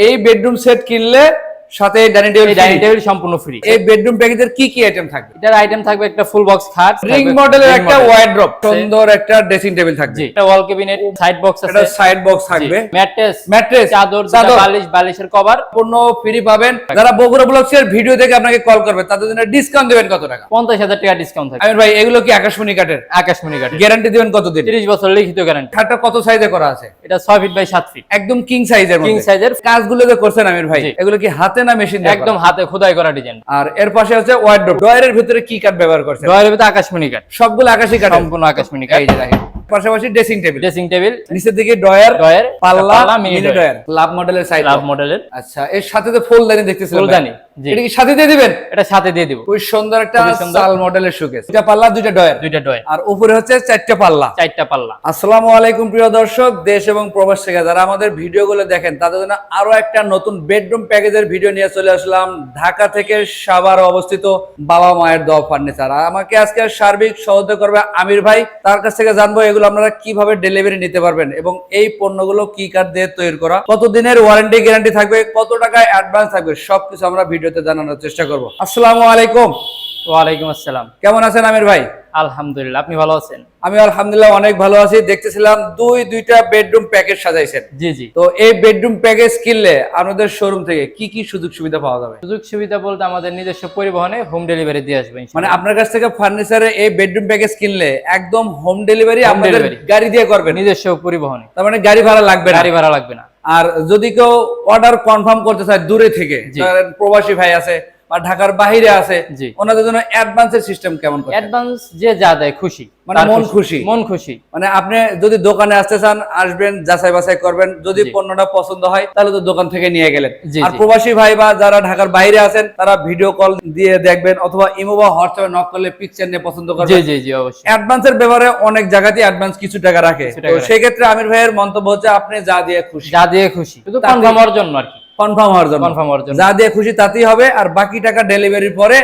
এই bedroom set কিনলে সাথে ডাইনিং টেবিল ডাইনিং টেবিল সম্পূর্ণ ফ্রি এই বেডরুম প্যাকেজের কি কি আইটেম থাকবে? এটার আইটেম থাকবে একটা ফুল বক্স খাট রিং মডেলের একটা সুন্দর একটা ড্রেসিং টেবিল থাকবে। এটা ওয়াল ক্যাবিনেট সাইড বক্স একটা আছে। সাইড বক্স থাকবে। ম্যাট্রেস ম্যাট্রেস চাদর চাদর। বালিশ বালিশের কভার পণ্য ফ্রি পাবেন। যারা বগুড়া ভিডিও দেখে আপনাকে কল করবে তাদের জন্য ডিসকাউন্ট দিবেন কত টাকা? পঞ্চাশ হাজার টাকা ডিসকাউন্ট থাকবে। আমির ভাই এগুলো কি আকাশমণি কাঠের? আকাশমণি গ্যারান্টি দিবেন কতদিন? তিরিশ বছর লিখিত গ্যারান্টি খাটটা কত সাইজে করা আছে? এটা ছয় ফিট বাই সাত ফিট একদম কিং সাইজের কিং সাইজের কাজগুলো যে করছেন আমির ভাই এগুলো কি হাতে না মেশিন একদম হাতে খোদাই করা ডিজাইন আর এর পাশে হচ্ছে ওয়ার্ড্রপ ড্রয়ারের ভিতরে কি কাঠ ব্যবহার করছে ডয়ারের ভিতরে আকাশমণি কাঠ সবগুলো আকাশি কাঠ সম্পূর্ণ আকাশমণি কাঠ এই যে দেখেন। পাশাপাশি ড্রেসিং টেবিল ড্রেসিং টেবিল নিচের দিকে ড্রয়ার ড্রয়ার পাল্লা মিনি ড্রয়ার। ড্রয়ার। লাভ মডেলের সাইড লাভ মডেলের আচ্ছা এর সাথে তো ফুলদানি দেখতেছিলাম ফুলদানি। এটা কি সাথে দিয়ে দিবেন? এটা সাথে দিয়ে দিব। সুন্দর একটা সাল মডেলের শোকেস দুইটা পাল্লা দুইটা দুইটা ড্রয়ার। আর উপরে হচ্ছে চারটা পাল্লা। চারটা পাল্লা। আসসালামু আলাইকুম প্রিয় দর্শক দেশ এবং প্রবাস থেকে যারা আমাদের ভিডিওগুলো দেখেন তাদের জন্য আরও একটা নতুন বেডরুম প্যাকেজের ভিডিও নিয়ে চলে আসলাম। ঢাকা থেকে সাভার অবস্থিত বাবা মায়ের দোয়া ফার্নিচার আর আমাকে আজকে সার্বিক সহযোগিতা করবে আমির ভাই। তার কাছ থেকে জানব এগুলো আপনারা কীভাবে ডেলিভারি নিতে পারবেন এবং এই পণ্যগুলো কি কার্ড দিয়ে তৈরি করা কতদিনের ওয়ারেন্টি গ্যারান্টি থাকবে কত টাকা অ্যাডভান্স থাকবে সবকিছু আমরা ভিডিওতে জানানোর চেষ্টা করব। আসসালামু আলাইকুম। ওয়ালাইকুম আসসালাম। কেমন আছেন আমির ভাই? আলহামদুলিল্লাহ আপনি ভালো আছেন? আমি আলহামদুলিল্লাহ অনেক ভালো আছি। দেখতেছিলাম দুই দুইটা বেডরুম প্যাকেজ সাজাইছেন। জি জি। তো এই বেডরুম প্যাকেজ কিনলে আপনাদের শোরুম থেকে কি কি সুযোগ সুবিধা পাওয়া যাবে? সুযোগ সুবিধা বলতে আমাদের নিজস্ব পরিবহনে হোম ডেলিভারি দিয়ে আসবে মানে আপনার কাছ থেকে ফার্নিচারে এই বেডরুম প্যাকেজ কিনলে একদম হোম ডেলিভারি delivery। গাড়ি দিয়ে করবেন? নিজস্ব পরিবহনে। তার মানে গাড়ি ভাড়া লাগবে না। গাড়ি ভাড়া লাগবে না। আর যদি কেউ অর্ডার কনফার্ম করতে চায় দূরে থেকে প্রবাসী ভাই আছে বা ঢাকার বাইরে আছে ওনাদের জন্য অ্যাডভান্সের সিস্টেম কেমন করে? অ্যাডভান্স যে যা দেয় খুশি। মানে মন খুশি। মন খুশি। মানে আপনি যদি দোকানে আসতে চান আসবেন যাচাই বাছাই করবেন যদি পণ্যটা পছন্দ হয় তাহলে তো দোকান থেকে নিয়ে গেলেন। আর প্রবাসী ভাই বা যারা ঢাকার বাইরে আছেন তারা ভিডিও কল দিয়ে দেখবেন অথবা ইমো বা হোয়াটসঅ্যাপে নক করলে পিকচার নিয়ে পছন্দ করবেন। জি জি অবশ্যই। অ্যাডভান্সের ব্যাপারে অনেক জায়গাতেই অ্যাডভান্স কিছু টাকা রাখে। তো সেই ক্ষেত্রে আমির ভাইয়ের মন্তব্য হচ্ছে আপনি যা দিয়ে খুশি। যা দিয়ে খুশি। শুধু কনফার্ম হওয়ার জন্য আর কি। কনফার্ম হওয়ার জন্য। কনফার্ম হওয়ার জন্য। যা দিয়ে খুশি তাতেই হবে আর বাকি টাকা ডেলিভারির পরে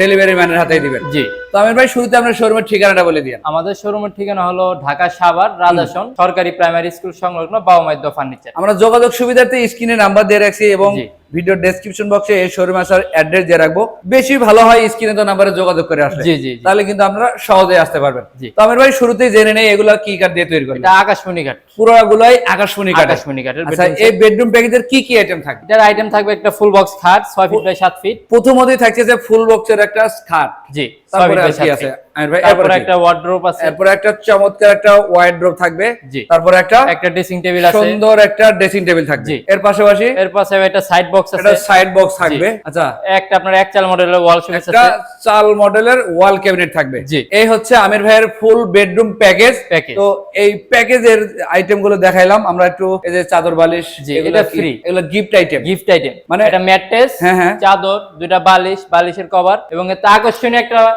ডেলিভারি ম্যানের হাতে দিবেন। জি। তো আমির ভাই শুরুতে আপনার শোরুমের ঠিকানাটা বলে দিন আমাদের শোরুমের ঠিকানা হলো ঢাকা সাভার রাজাসন সরকারি প্রাইমারি স্কুল সংলগ্ন বাবা মাইদ্য ফার্নিচার আমরা যোগাযোগ সুবিধার্থে স্ক্রিনে নাম্বার দিয়ে রাখছি এবং। ভিডিও ডেসক্রিপশন বক্সে এই শোরুম আসার অ্যাড্রেস দিয়ে রাখব। বেশি ভালো হয় স্ক্রিনে তো নাম্বারে যোগাযোগ করে আসলে। জি জি। তাহলে কিন্তু আপনারা সহজে আসতে পারবেন। তো আমির ভাই শুরুতেই জেনে নেই এগুলো কি কাঠ দিয়ে তৈরি করবেন। এটা আকাশমণি কাঠ। পুরোগুলাই আকাশমণি কাঠ আকাশমণি কাঠের আচ্ছা এই বেডরুম প্যাকেজের কি কি আইটেম থাকবে? এটার আইটেম থাকবে একটা ফুল বক্স খাট ছয় ফিট বাই সাত ফিট প্রথমতেই থাকছে যে ফুল বক্সের একটা খাট। জি। তারপরে ফিট আর বাই কি সাত আছে? আমির ভাই তারপরে একটা ওয়ার্ড্রোপ আছে। এরপরে একটা চমৎকার একটা ওয়াইড্রোপ থাকবে। তারপরে একটা একটা ড্রেসিং টেবিল আছে। সুন্দর একটা ড্রেসিং টেবিল থাকবে। এর পাশাপাশি এর পাশে একটা সাইড বক্স একটা সাইড বক্স থাকবে। আচ্ছা। একটা আপনার এক চাল মডেলের ওয়াল শোকেস একটা চাল মডেলের ওয়াল ক্যাবিনেট থাকবে। এই হচ্ছে আমির ভাইয়ের ফুল বেডরুম প্যাকেজ। তো এই প্যাকেজের আইটেমগুলো দেখাইলাম। আমরা একটু এই যে চাদর বালিশ এটা। এগুলো গিফট আইটেম গিফট আইটেম মানে- এটা ম্যাট্রেস হ্যাঁ, হ্যাঁ। চাদর দুইটা বালিশ বালিশের কভার এবং এতে আকর্ষণীয় একটা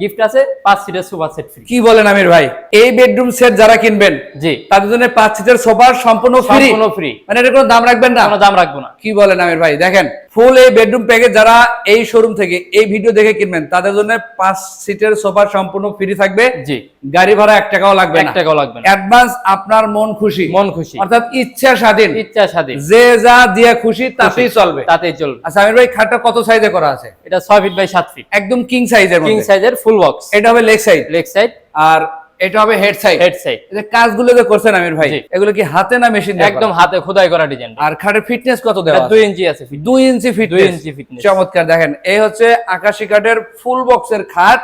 গিফট আছে পাঁচ সিটের সোফা সেট ফ্রি কি বলেন আমির ভাই? এই বেডরুম সেট যারা কিনবেন জি। তাদের জন্য পাঁচ সিটের সোফা সম্পূর্ণ ফ্রি সম্পূর্ণ ফ্রি মানে এটা কোনো দাম রাখবেন না? কোনো দাম রাখব না। কি বলেন আমির ভাই? দেখেন ফুল এই বেডরুম প্যাকেজ যারা এই শোরুম থেকে এই ভিডিও দেখে কিনবেন তাদের জন্য পাঁচ সিটের সোফা সম্পূর্ণ ফ্রি থাকবে। জি। গাড়ি ভাড়া এক টাকাও লাগবে এক টাকাও লাগবে না। অ্যাডভান্স আপনার মন খুশি। মন খুশি। অর্থাৎ ইচ্ছা স্বাধীন। ইচ্ছা স্বাধীন। যে যা দিয়ে খুশি তাতেই চলবে। তাতেই চলবে। আচ্ছা আমির ভাই খাটটা কত সাইজে করা আছে? এটা ছয় ফিট বাই সাত ফিট একদম কিং সাইজের কিং সাইজের ফুল বক্স। এটা হবে লেগ সাইড। Leg side. আর এটা হবে হেড সাইড। Head side. এই কাজগুলো যে করছেন আমির ভাই এগুলো কি হাতে না মেশিন একদম হাতে খোদাই করা ডিজাইন আর খাটের ফিটনেস কত দেওয়া আছে? ইঞ্চি আছে feet inch fitness inch fitness চমৎকার দেখেন এই হচ্ছে আকাশি কাঠের ফুল বক্সের খাট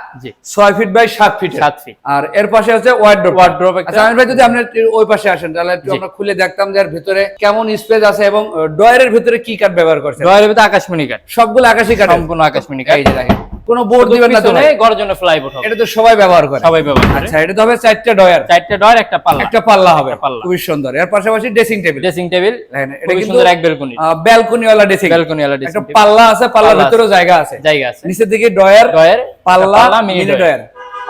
ফিট বাই সাত ফিট ফিট আর এর পাশে হচ্ছে ওয়ার্ড্রোপ। আচ্ছা আমির ভাই যদি আপনি ওই পাশে আসেন তাহলে আমরা খুলে দেখতাম যে এর ভিতরে কেমন স্পেস আছে এবং ডয়ারের ভিতরে কি কাঠ ব্যবহার করছে ডয়ারের ভিতরে আকাশমণি কাঠ। সবগুলো আকাশি কাঠ সম্পূর্ণ আকাশমণি কাঠ। এই যে দেখেন কোনো বোর্ড দিবেন না তো পিছনে ভাই? গর্জনে ফ্লাইবোর্ড হবে। এটা তো সবাই ব্যবহার করে। সবাই ব্যবহার করে। আচ্ছা এটা তো হবে চারটা ডয়ার। চারটে ডয়ার একটা পাল্লা। একটা পাল্লা হবে। খুবই সুন্দর। এর পাশাপাশি ড্রেসিং টেবিল ড্রেসিং টেবিল এটা কিন্তু সুন্দর এক বেলকনি ব্যালকনি ওয়ালা ড্রেসিং ব্যালকনি ওয়ালা ড্রেসিং টেবিল পাল্লা আছে পাল্লার পাল্লা ভিতরেও জায়গা আছে। জায়গা আছে। নিচের দিকে ডয়ার ডয়ার পাল্লা মিনি ডয়ার।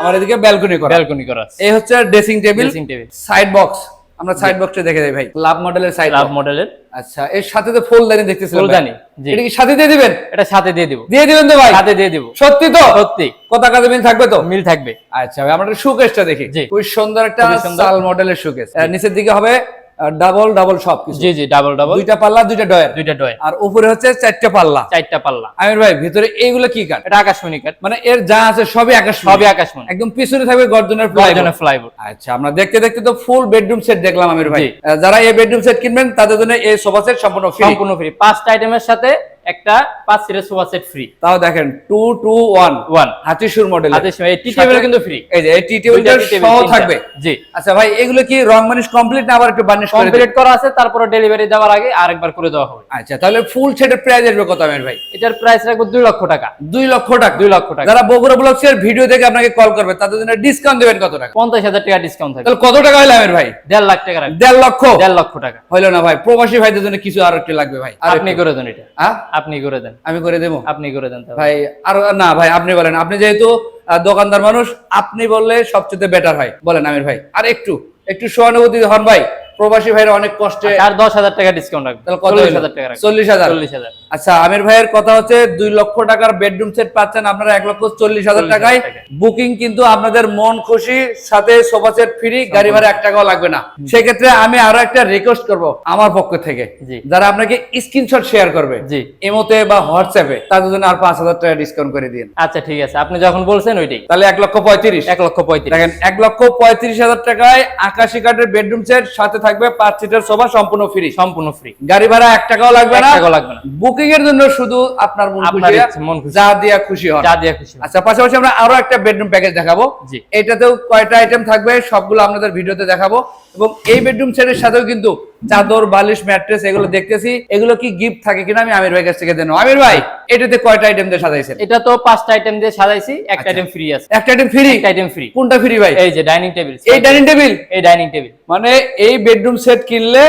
আমার এদিকে ব্যালকনি করা। ব্যালকনি করা এই হচ্ছে dressing table dressing table side box আমরা সাইড বক্সে দেখে যাই ভাই। লাভ মডেলের সাইড লাভ মডেলের আচ্ছা এর সাথে তো ফুলদানি দেখতেছিলাম। ফুলদানি, এটা কি সাথে দিয়ে দিবেন? এটা সাথে দিয়ে দিব। দিয়ে দিবেন তো ভাই? সাথে দিয়ে দিব। সত্যি তো? সত্যি। কথা কাজে মিল থাকবে তো? মিল থাকবে। আচ্ছা ভাই আমরা শোকেসটা দেখি। খুব সুন্দর একটা সাল মডেলের শোকেস নিচের দিকে হবে ডাবল ডাবল সব কিছু। জি জি ডাবল ডাবল দুইটা পাল্লা দুইটা ডয়ার দুইটা ডয় আর উপরে হচ্ছে চারটা পাল্লা। চারটা পাল্লা। আমির ভাই ভিতরে এইগুলো কি কাঠ? এটা আকাশমণি কাট মানে এর যা আছে সবই আকাশ সবই আকাশমণি। একদম পিছনে থাকবে গর্জনের। গর্জনের ফ্লাইবোর্ড আচ্ছা আমরা দেখতে দেখতে তো ফুল বেডরুম সেট দেখলাম আমির ভাই। যারা এই বেডরুম সেট কিনবেন তাদের জন্য এই সোফা সেট সম্পূর্ণ ফ্রি সম্পূর্ণ ফ্রি পাঁচটা আইটেমের সাথে একটা পাঁচ সিটের সোফা সেট ফ্রি তাও দেখেন টু টু ওয়ান ওয়ান হাতিশুর মডেল হাতিশুর এই টি টেবিল কিন্তু ফ্রি এই যে এই টি টেবিলটা সহ থাকবে। জি। আচ্ছা ভাই এগুলো কি রং মানিশ কমপ্লিট না আবার একটু বার্নিশ করে কমপ্লিট করা আছে তারপরে ডেলিভারি দেওয়ার আগে আরেকবার করে দেওয়া হবে? আচ্ছা তাহলে ফুল সেটের প্রাইস আসবে কত আমির ভাই? এটার প্রাইস রাখব দুই লক্ষ টাকা। দুই লক্ষ টাকা? দুই লক্ষ টাকা। যারা বগুড়া ব্লগস এর ভিডিও দেখে আপনাকে কল করবে তাদের জন্য ডিসকাউন্ট দেবেন কত টাকা? পঞ্চাশ হাজার টাকা ডিসকাউন্ট থাকবে। তাহলে কত টাকা হলো আমির ভাই? দেড় লাখ টাকা দেড় লক্ষ? দেড় লক্ষ টাকা। হইল না ভাই প্রবাসী ভাইদের জন্য কিছু আর একটু লাগবে ভাই। আর আপনি করে দেন এটা। হ্যাঁ? আপনি করে দেন। আমি করে দেবো? আপনি করে দেন তাহলে। ভাই আর না ভাই আপনি বলেন। আপনি যেহেতু দোকানদার মানুষ আপনি বললে সবচেয়ে বেটার হয়। বলেন আমির ভাই। আর একটু একটু সহানুভূতি হন ভাই। প্রবাসী ভাইরা অনেক কষ্টে আর দশ হাজার টাকা ডিসকাউন্ট রাখবে। তাহলে কত চল্লিশ হাজার টাকা চল্লিশ হাজার? চল্লিশ হাজার। আচ্ছা আমির ভাইয়ের কথা হচ্ছে দুই লক্ষ টাকার বেডরুম সেট পাচ্ছেন আপনারা এক লক্ষ চল্লিশ হাজার টাকায়। বুকিং কিন্তু আপনাদের মন খুশি সাথে সোফা সেট ফ্রি গাড়ি ভাড়া এক টাকাও লাগবে না। সেক্ষেত্রে আমি আরও একটা রিকোয়েস্ট করব আমার পক্ষ থেকে। যারা আপনাকে স্ক্রিনশট শেয়ার করবে জি। এমোতে বা হোয়াটসঅ্যাপে তাদের জন্য আর পাঁচ হাজার টাকা ডিসকাউন্ট করে দিন। আচ্ছা ঠিক আছে। আপনি যখন বলছেন ওইটাই। তাহলে এক লক্ষ পঁয়ত্রিশ। এক লক্ষ পঁয়ত্রিশ। দেখেন এক লক্ষ পঁয়ত্রিশ হাজার টাকায় আকাশি কাঠের বেডরুম সেট সাথে থাকবে পাঁচ সিটার সোফা সম্পূর্ণ ফ্রি সম্পূর্ণ ফ্রি গাড়ি ভাড়া এক টাকাও লাগবে না। টাকাও লাগবে না। বুকিং এর জন্য শুধু আপনার মন খুশি। যা দিয়া খুশি হন। যা দিয়ে খুশি আচ্ছা পাশাপাশি আমরা আরও একটা বেডরুম প্যাকেজ দেখাবো। এটাতেও কয়টা আইটেম থাকবে সবগুলো আপনাদের ভিডিওতে দেখাবো। এবং এই বেডরুম সেটের সাথেও কিন্তু চাদর বালিশ ম্যাট্রেস এগুলো দেখতেছি। এগুলো কি গিফট থাকে কিনা আমি আমির ভাই কাছ থেকে জানো আমির ভাই এটাতে কয়টা আইটেম দিয়ে সাজাইছেন? এটা তো পাঁচটা আইটেম দিয়ে সাজাইছি একটা আইটেম ফ্রি আছে। একটা আইটেম ফ্রি একটা আইটেম ফ্রি কোনটা ফ্রি ভাই? এই যে ডাইনিং টেবিল এই ডাইনিং টেবিল এই ডাইনিং টেবিল মানে এই বেডরুম সেট কিনলে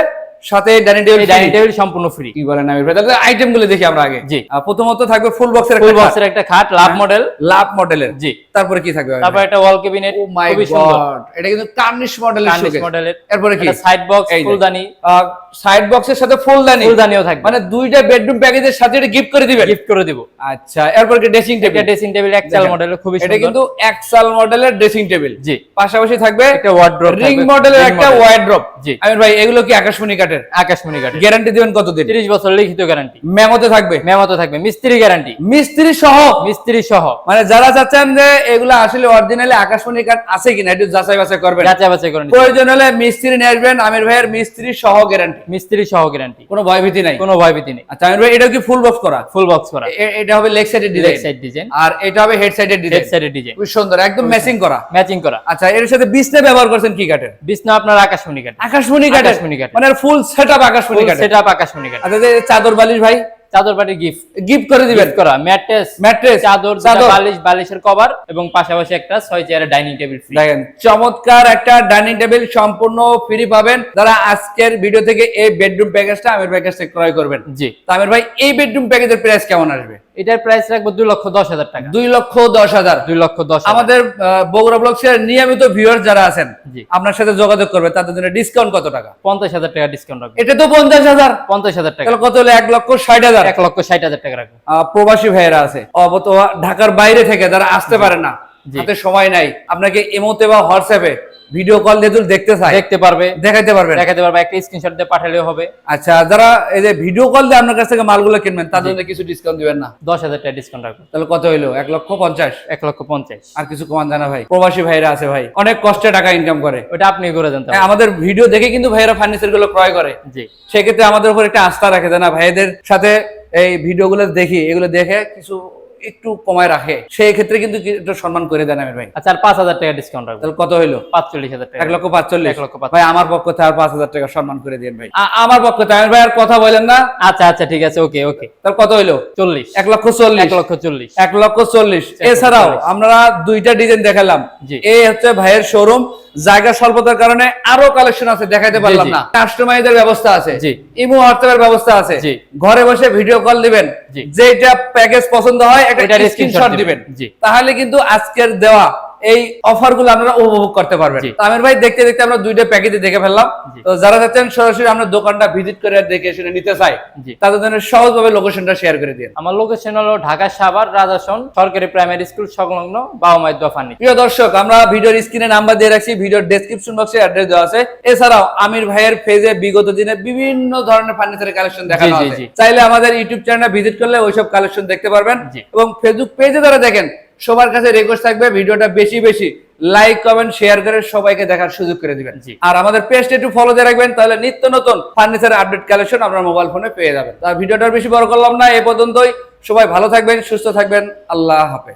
সাথে ডাইনিং টেবিল ডাইনিং টেবিল সম্পূর্ণ ফ্রি কি বলেন আমি তাহলে আইটেমগুলো দেখি আমরা আগে। জি। প্রথমত থাকবে ফুল বক্সের ফুল একটা বক্সের একটা খাট লাভ মডেল লাভ মডেলের জি। তারপরে কি থাকবে? তারপর একটা ওয়াল ক্যাবিনেট ও মাই গড এটা কিন্তু কার্নিশ মডেলের কার্নিশ মডেলের এরপরে কি? সাইড বক্স ফুলদানি। সাইড বক্সের সাথে ফুলদানি। ফুলদানিও থাকবে। মানে দুইটা বেডরুম প্যাকেজের সাথে এটা গিফট করে দিবেন? গিফট করে দিব। আচ্ছা এরপর কি ড্রেসিং টেবিল এটা ড্রেসিং টেবিল এক্সেল মডেলের খুবই এটা সুন্দর। কিন্তু এক্সাল মডেলের ড্রেসিং টেবিল জি। পাশাপাশি থাকবে একটা ওয়ার্ড্রপ রিং মডেলের একটা ওয়াইড্রপ জি। আমির ভাই এগুলো কি আকাশমণি কাঠের? আকাশমণি কাঠের। গ্যারান্টি দিবেন কতদিন? 30 বছর লিখিত গ্যারান্টি মেমোতে থাকবে? মেমোতে থাকবে। মিস্ত্রি গ্যারান্টি মিস্ত্রি সহ? মিস্ত্রি সহ। মানে যারা চাচ্ছেন যে এগুলো আসলে অরিজিনালি আকাশমণি কাঠ আছে কিনা একটু যাচাই বাছাই করবেন। যাচাই বাছাই করে নিতে প্রয়োজন হলে মিস্ত্রি নিয়ে আসবেন আমির ভাইয়ের মিস্ত্রি সহ গ্যারান্টি মিস্ত্রি সহ গ্যারান্টি কোনো ভয়ভীতি নাই? কোনো ভয়ভীতি নেই। আচ্ছা আমির ভাই এটা কি ফুল বক্স করা? ফুল বক্স করা। এটা হবে লেগ সাইডের লেগ ডিজাইন সাইড ডিজাইন আর এটা হবে হেড সাইডের হেড ডিজাইন সাইডের ডিজাইন খুব সুন্দর একদম ম্যাচিং করা। ম্যাচিং করা। আচ্ছা এর সাথে বিছনা ব্যবহার করছেন কি কাঠের? বিছনা আপনার আকাশমণি কাঠ আকাশমণি আকাশমণি। মানে ফুল সেটআপ আকাশমণি কাঠের। সেটআপ আকাশমণি কাঠ আচ্ছা চাদর বালিশ ভাই? চাদর পাটি গিফট গিফট করে দিবেন? করা। ম্যাট্রেস। ম্যাট্রেস। চাদর বালিশ বালিশের কভার এবং পাশাপাশি একটা ছয় চেয়ারের ডাইনিং টেবিল ফ্রি দেখেন চমৎকার একটা ডাইনিং টেবিল সম্পূর্ণ ফ্রি পাবেন। যারা আজকের ভিডিও থেকে এই বেডরুম প্যাকেজটা আমির কাছ থেকে ক্রয় করবেন। জি। আমির ভাই এই বেডরুম প্যাকেজের প্রাইস কেমন আসবে? এটার প্রাইস রাখব দুই লক্ষ দশ হাজার টাকা। দুই লক্ষ দশ হাজার। দুই লক্ষ দশ আমাদের বগুড়া ব্লগসের নিয়মিত ভিউয়ার যারা আছেন আপনার সাথে যোগাযোগ করবে তাদের জন্য ডিসকাউন্ট কত টাকা? পঞ্চাশ হাজার টাকা ডিসকাউন্ট রাখব। এটা তো পঞ্চাশ হাজার। পঞ্চাশ হাজার টাকা। কত হলো? এক লক্ষ ষাট হাজার। এক লক্ষ ষাট হাজার টাকা রাখব। প্রবাসী ভাইয়েরা আছে। অবত ঢাকার বাইরে থেকে যারা আসতে পারে না। হাতে সময় নাই। আপনাকে এমোতে বা হোয়াটসঅ্যাপে ভিডিও কল দিয়ে দেখতে চাই দেখতে পারবে। দেখাইতে পারবেন দেখাতে পারবে একটা স্ক্রিনশট দিয়ে পাঠালেও হবে। আচ্ছা যারা এই যে ভিডিও কল দিয়ে আপনার কাছ থেকে মালগুলো কিনবেন তাদের জন্য কিছু ডিসকাউন্ট দিবেন না? দশ হাজার টাকা ডিসকাউন্ট রাখব। তাহলে কত হইল? এক লক্ষ পঞ্চাশ? এক লক্ষ পঞ্চাশ। আর কিছু কমান জানা ভাই? প্রবাসী ভাইরা আছে ভাই। অনেক কষ্টে টাকা ইনকাম করে। ওটা আপনি করে দেন হ্যাঁ, আমাদের ভিডিও দেখে কিন্তু ভাইয়েরা ফার্নিচারগুলো ক্রয় করে। জি। সেক্ষেত্রে আমাদের উপর একটা আস্থা রাখে না ভাইদের সাথে এই ভিডিও গুলো দেখি এগুলো দেখে কিছু একটু কমায় রাখে সেই ক্ষেত্রে কিন্তু একটু সম্মান করে দেন আমির ভাই। আচ্ছা আর পাঁচ হাজার টাকা ডিসকাউন্ট রাখব তাহলে কত হইল? পাঁচচল্লিশ হাজার টাকা। এক লক্ষ পাঁচচল্লিশ। এক লক্ষ ভাই আমার পক্ষ থেকে আর পাঁচ হাজার টাকা সম্মান করে দিন ভাই। আমার পক্ষ থেকে আমির ভাই আর কথা বলেন না। আচ্ছা আচ্ছা ঠিক আছে ওকে ওকে। তাহলে কত হইল? চল্লিশ। এক লক্ষ চল্লিশ। এক লক্ষ চল্লিশ। এক লক্ষ চল্লিশ। এছাড়াও আমরা দুইটা ডিজাইন দেখালাম। এই হচ্ছে ভাইয়ের শোরুম জায়গা স্বল্পতার কারণে আরও কালেকশন আছে দেখাইতে পারলাম না। কাস্টমাইজের ব্যবস্থা আছে। ইমো হোয়াটসঅ্যাপের ব্যবস্থা আছে। ঘরে বসে ভিডিও কল দিবেন। যেটা প্যাকেজ পছন্দ হয় একটা স্ক্রিনশট দিবেন। তাহলে কিন্তু আজকের দেওয়া এই অফারগুলো আপনারা উপভোগ করতে পারবেন। আমির ভাই দেখতে দেখতে আমরা দুইটা প্যাকেজে দেখে ফেললাম। তো যারা যাচ্ছেন সরাসরি আমরা দোকানটা ভিজিট করে দেখে শুনে নিতে চাই তাদের জন্য সহজভাবে লোকেশনটা শেয়ার করে দিন। আমার লোকেশন হলো ঢাকা সাভার রাজাসন সরকারি প্রাইমারি স্কুল সংলগ্ন বাবা মায়ের ফার্নিচার প্রিয় দর্শক আমরা ভিডিওর স্ক্রিনে নাম্বার দিয়ে রাখছি ভিডিওর ডেসক্রিপশন বক্সে অ্যাড্রেস দেওয়া আছে। এছাড়াও আমির ভাইয়ের পেজে বিগত দিনে বিভিন্ন ধরনের ফার্নিচারের কালেকশন দেখানো আছে। চাইলে আমাদের ইউটিউব চ্যানেলে ভিজিট করলে ওইসব কালেকশন দেখতে পারবেন এবং ফেসবুক পেজে যারা দেখেন সবার কাছে রিকোয়েস্ট থাকবে ভিডিওটা বেশি বেশি লাইক কমেন্ট শেয়ার করে সবাইকে দেখার সুযোগ করে দিবেন। আর আমাদের পেজটা একটু ফলো দিয়ে রাখবেন তাহলে নিত্য নতুন ফার্নিচার আপডেট কালেকশন আপনার মোবাইল ফোনে পেয়ে যাবেন। তার ভিডিওটা বেশি বড় করলাম না এ পর্যন্তই। সবাই ভালো থাকবেন সুস্থ থাকবেন। আল্লাহ হাফেজ।